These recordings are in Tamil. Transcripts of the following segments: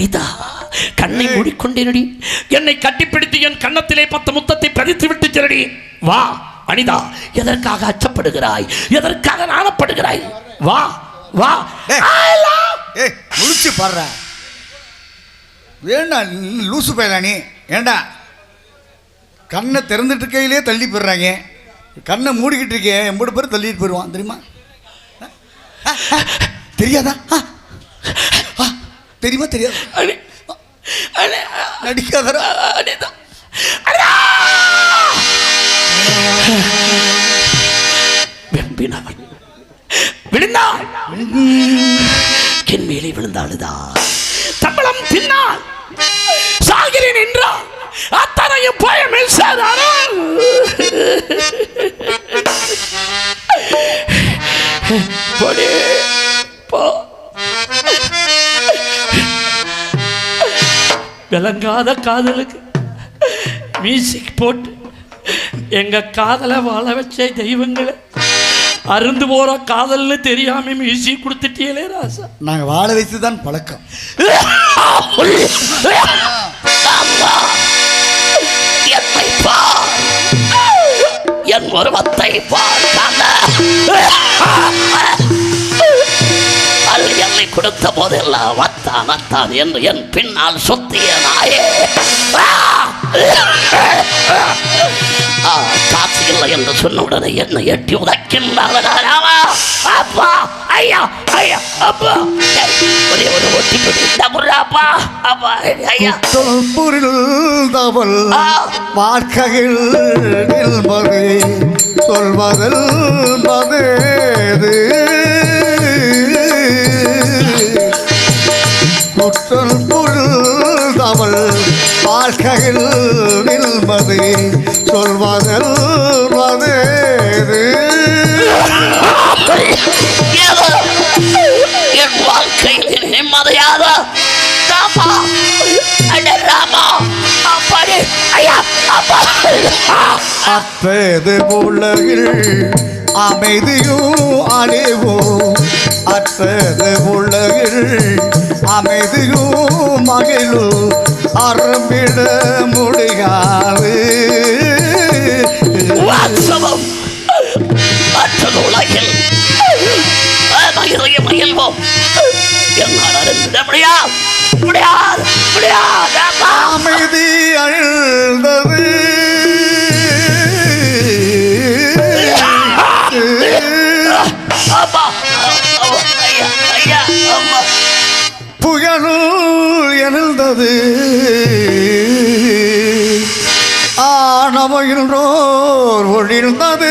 அனிதா கண்ணை மூடிக்கொண்டேனடி. என்னை கட்டிப்பிடித்து என் கன்னத்திலே பத்து முத்தத்தை பதித்து விட்டு செல்லடி வா அனிதா எதற்காக அச்சப்படுகிறாய்? எதற்காக நாணப்படுகிறாய்? வா வா. முழிச்சு பாடுற. வேண்டா லூசு பயலா நீ? ஏண்டா கண்ணை திறந்துட்டு இருக்கையிலே தள்ளி போயிடுறாங்க. கண்ணை மூடிக்கிட்டு இருக்கே எம்பது பேர் தள்ளிட்டு போயிடுவான் தெரியுமா? தெரியாதா? தெரியுமா தெரியாது? நடிக்காதரா விழுந்தாள் என் மேலே விழுந்தாளுதா தம்பளம் பின்னால் சாகிறேன் என்றால் அத்தனையும் பயமில் சாதாரண போடி போ. விளங்காத காதலுக்கு மியூசிக் போட்டு எங்க காதலை வாழ வச்ச தெய்வங்களை அருந்து போற காதல்னு தெரியாம மியூசிக் கொடுத்துட்டீங்களே ராசா நாங்கள் வாழ வைத்து தான் பழக்கம் என்னை பார் என் உருவத்தை பார்க்காத அது என்னை கொடுத்த போதெல்லாம் வத்தான் வத்தான் என்று என் பின்னால் சுத்திய நாயே. காசு இல்லை என்று சொன்ன உடனே என்னை எட்டி உதைக்கின்றார்களா. அப்பா ஐயா ஐயா அப்பா. ஒரே ஒரு ஒட்டி கொடு அப்பா அப்பா ஐயா. வாழ்க்கையில் நில்மது சொல்வதில் மதேது வாழ்க்கையில் நில்மது சொல்வதில் மதேது ஏதோ என் வாழ்க்கையில் நிம்மதியாக ராமா அட ராமா அப்படி ஐயா அப்பா. அப்பேது உலகில் அமைதியும் அழிவும். அற்பது உலகில் அமைதியும் மகிழும். அறம்பிட முடியாது. வாசவம் மற்றது உலகில் மயிலைய மயில்வோம் என்னால் அறிந்திட முடியாது முடியாது. முடியாது. அமைதி அழுந்தது. ஆணவகின்றோர் ஒழிந்தது.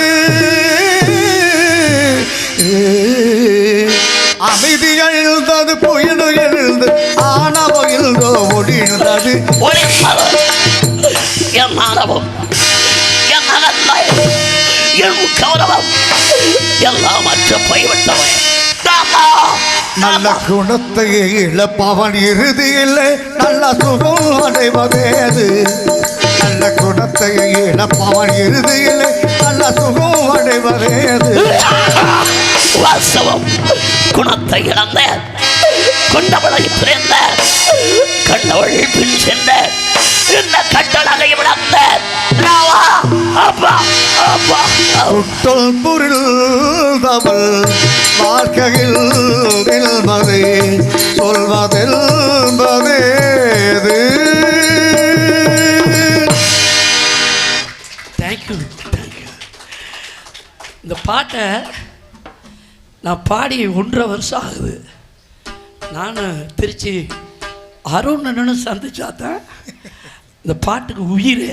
அமைதி எழுந்தது புயல் எழுந்து ஆணவகின்றோ ஒழிந்தது. என் மானவம் என் நலன்மை என் கௌரவம் எல்லாம் அற்று போய்விட்டவன்! நல்ல குணத்தை இழப்பவன் இறுதியில் நல்ல சுகம் அடைவதேது நல்ல குணத்தை இழப்பவன் இறுதியில் நல்ல சுகம் அடைவதேது? வாசவம் குணத்தை இழந்த கொண்டவளை பிறந்த கண்டவள் பின் சென்ற இந்த கட்டளகை விளந்த வாழ்க்கையில் சொல்வதில் இந்த பாட்டை நான் பாடி ஒன்றரை வருஷம் ஆகுது. நான் திருச்சி அருணன்னு சந்திச்சாதான் இந்த பாட்டுக்கு உயிர்.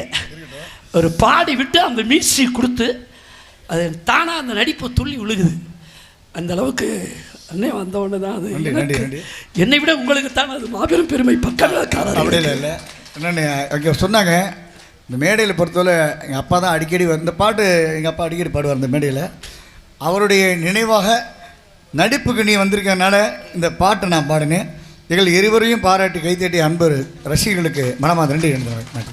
ஒரு பாடி விட்டு அந்த மியூசிக் கொடுத்து அது தானாக அந்த நடிப்பு துள்ளி விழுகுது. அந்த அளவுக்கு அண்ணே வந்த உடனே தான் அது. என்னை விட உங்களுக்கு தான் அது மாபெரும் பெருமை பக்கம் சொன்னாங்க இந்த மேடையில் பொறுத்தவரை எங்கள் அப்பா தான் அடிக்கடி இந்த பாட்டு எங்கள் அப்பா அடிக்கடி பாடுவார் இந்த மேடையில். அவருடைய நினைவாக நடிப்புக்கு நீ வந்திருக்கனால இந்த பாட்டை நான் பாடினேன். எங்கள் இருவரையும் பாராட்டி கைத்தட்டி அன்பர் ரசிகர்களுக்கு மனமாத நன்றி நன்றி.